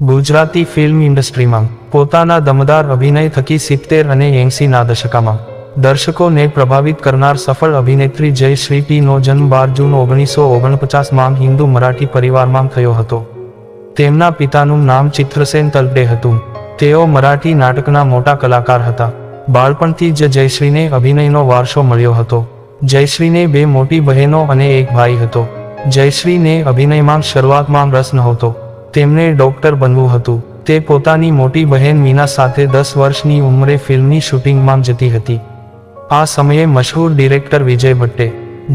Gujarati film ઇન્ડસ્ટ્રીમાં પોતાના દમદાર અભિનય થકી સિત્તેર અને એંસીના દશકામાં દર્શકોને પ્રભાવિત કરનાર સફળ અભિનેત્રી જયશ્રી પીનો જન્મ બાર જૂન ઓગણીસો ઓગણપચાસમાં હિન્દુ મરાઠી પરિવારમાં થયો હતો. તેમના પિતાનું નામ ચિત્રસેન તલડે હતું. તેઓ મરાઠી નાટકના મોટા કલાકાર હતા. બાળપણથી જ જયશ્રીને અભિનયનો વારસો મળ્યો હતો. જયશ્રીને બે મોટી બહેનો અને એક ભાઈ હતો. જયશ્રીને અભિનયમાં શરૂઆતમાં રસ નહોતો. તેમને ડોક્ટર બનવું હતું. તે પોતાની મોટી બહેન મીના સાથે દસ વર્ષની ઉંમરે ફિલ્મની શૂટિંગમાં જતી હતી. આ સમયે મશહૂર ડિરેક્ટર વિજય ભટ્ટે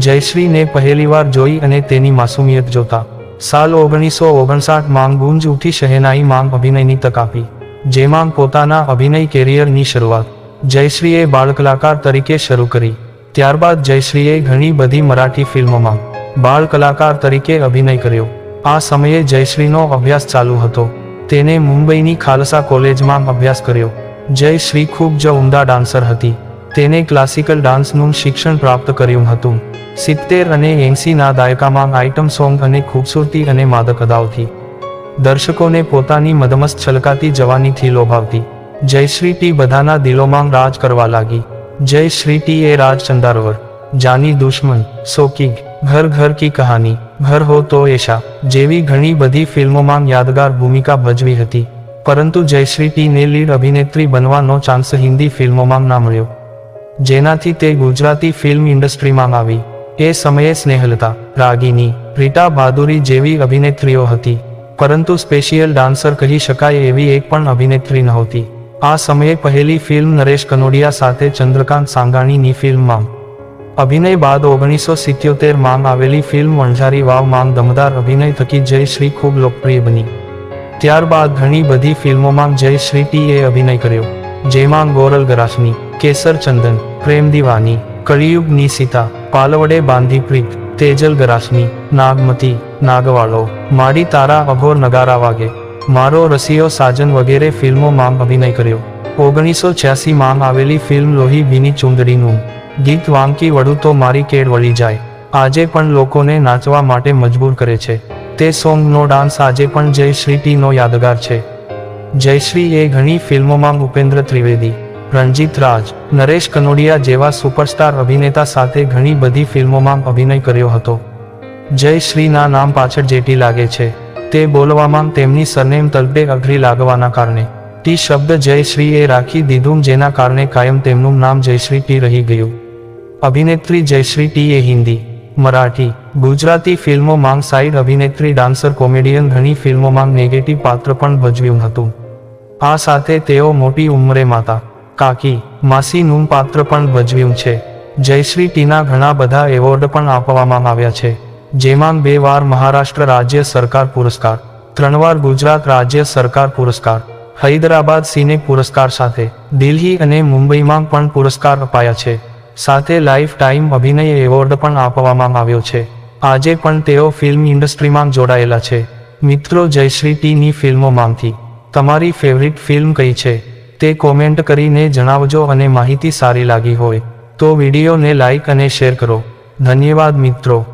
જયશ્રીને પહેલીવાર જોઈ અને તેની માસુમિયત જોતા. સાલ ઓગણીસો ઓગણસાઠ માંગ ગુંજ ઉઠી શહેનાઈ માંગ અભિનયની તક આપી, જેમાં પોતાના અભિનય કેરિયરની શરૂઆત જયશ્રીએ બાળકલાકાર તરીકે શરૂ કરી. ત્યારબાદ જયશ્રીએ ઘણી બધી મરાઠી ફિલ્મોમાં બાળ કલાકાર તરીકે અભિનય કર્યો. આ સમયે જયશ્રીનો અભ્યાસ ચાલુ હતો. તેને મુંબઈની ખાલસા કોલેજમાં અભ્યાસ કર્યો. જયશ્રી ખૂબ જ ઉમદા ડાન્સર હતી. તેને ક્લાસિકલ ડાન્સનું શિક્ષણ પ્રાપ્ત કર્યું હતું. સિત્તેર અને એંસીના દાયકામાં આઇટમ સોંગ અને ખૂબસૂરતી અને માદક અદાવતી દર્શકોને પોતાની મદમસ્ત છલકાતી જવાનીથી લોભાવતી જયશ્રી ટી બધાના દિલોમાં રાજ કરવા લાગી. જયશ્રી ટી એ રાજ ચંદારવર જાની દુશ્મન, સોકીગ, ઘર ઘર કી કહાની ઘર હો તો એશા જેવી ઘણી બધી ફિલ્મોમાં યાદગાર ભૂમિકા ભજવી હતી. પરંતુ જયશ્રી ટીને લીડ અભિનેત્રી બનવાનો ચાન્સ હિન્દી ફિલ્મોમાં ના મળ્યો. જેનાથી તે ગુજરાતી ફિલ્મ ઇન્ડસ્ટ્રીમાં આવી. એ સમયે સ્નેહલતા રાગીની રીટા બહાદુરી જેવી અભિનેત્રીઓ હતી. પરંતુ સ્પેશિયલ ડાન્સર કહી શકાય એવી એક પણ અભિનેત્રી નહોતી. આ સમયે પહેલી ફિલ્મ નરેશ કનોડિયા સાથે ચંદ્રકાંત સાંગાણીની ફિલ્મમાં અભિનય બાદ ઓગણીસો સિત્યોતેરમાં આવેલી ફિલ્મ વણઝારી વાવ માંગ દમદાર અભિનય થકી જયશ્રી ખૂબ લોકપ્રિય બની. ત્યારબાદ ઘણી બધી ફિલ્મોમાં જયશ્રી ટીએ અભિનય કર્યો, જેમાં ગોરલ ગરાસની, કેસર ચંદન, પ્રેમ દિવાની કળિયુગની સીતા, પાલવડે બાંધી પ્રીત તેજલ ગરાસની, નાગમતી નાગવાળો માડી તારા અઘોર નગારા વાગે, મારો રસિયો સાજન વગેરે ફિલ્મોમાં અભિનય કર્યો. ઓગણીસો છ્યાસી માં આવેલી ફિલ્મ લોહી ભીની ચુંદડીનું ગીત વાંકી વળું તો મારી કેડ વળી જાય. આજે પણ લોકોને નાચવા માટે મજબૂર કરે છે. તે સોંગનો ડાન્સ આજે પણ જયશ્રી ટીનો યાદગાર છે. જયશ્રી એ ઘણી ફિલ્મોમાં ઉપેન્દ્ર ત્રિવેદી, રણજીત રાજ, નરેશ કનોડિયા જેવા સુપરસ્ટાર અભિનેતા સાથે ઘણી બધી ફિલ્મોમાં અભિનય કર્યો હતો. જયશ્રીના નામ પાછળ જેટી લાગે છે. તે બોલવામાં તેમની સરનેમ તલબે અઘરી લાગવાના કારણે. ટી શબ્દ જયશ્રીએ રાખી દીધું જેના કારણે કાયમ તેમનું નામ જયશ્રી ટી રહી ગયું. અભિનેત્રી જયશ્રી ટી એ હિન્દી, મરાઠી, ગુજરાતી ફિલ્મોમાં સાઇડ અભિનેત્રી ડાન્સર કોમેડિયન ઘણી ફિલ્મોમાં નેગેટિવ પાત્ર પણ ભજવ્યું હતું. આ સાથે તેઓ મોટી ઉંમરે માતા, કાકી માસીનું પાત્ર પણ ભજવ્યું છે. જયશ્રી ટીના ઘણા બધા એવોર્ડ પણ આપવામાં આવ્યા છે, જેમાં બે વાર મહારાષ્ટ્ર રાજ્ય સરકાર પુરસ્કાર, ત્રણ વાર ગુજરાત રાજ્ય સરકાર પુરસ્કાર, હૈદરાબાદ સિને પુરસ્કાર સાથે, દિલ્હી અને મુંબઈમાં પણ પુરસ્કાર અપાયા છે. સાથે લાઈફ ટાઈમ અભિનય એવોર્ડ પણ આપવામાં આવ્યો છે. આજે પણ તેઓ ફિલ્મ ઇન્ડસ્ટ્રીમાં જોડાયેલા છે. મિત્રો, જયશ્રી ટીની ફિલ્મોમાંથી તમારી ફેવરિટ ફિલ્મ કઈ છે? તે કોમેન્ટ કરીને જણાવજો અને માહિતી સારી લાગી હોય તો વિડીયોને લાઈક અને શેર કરો. ધન્યવાદ મિત્રો.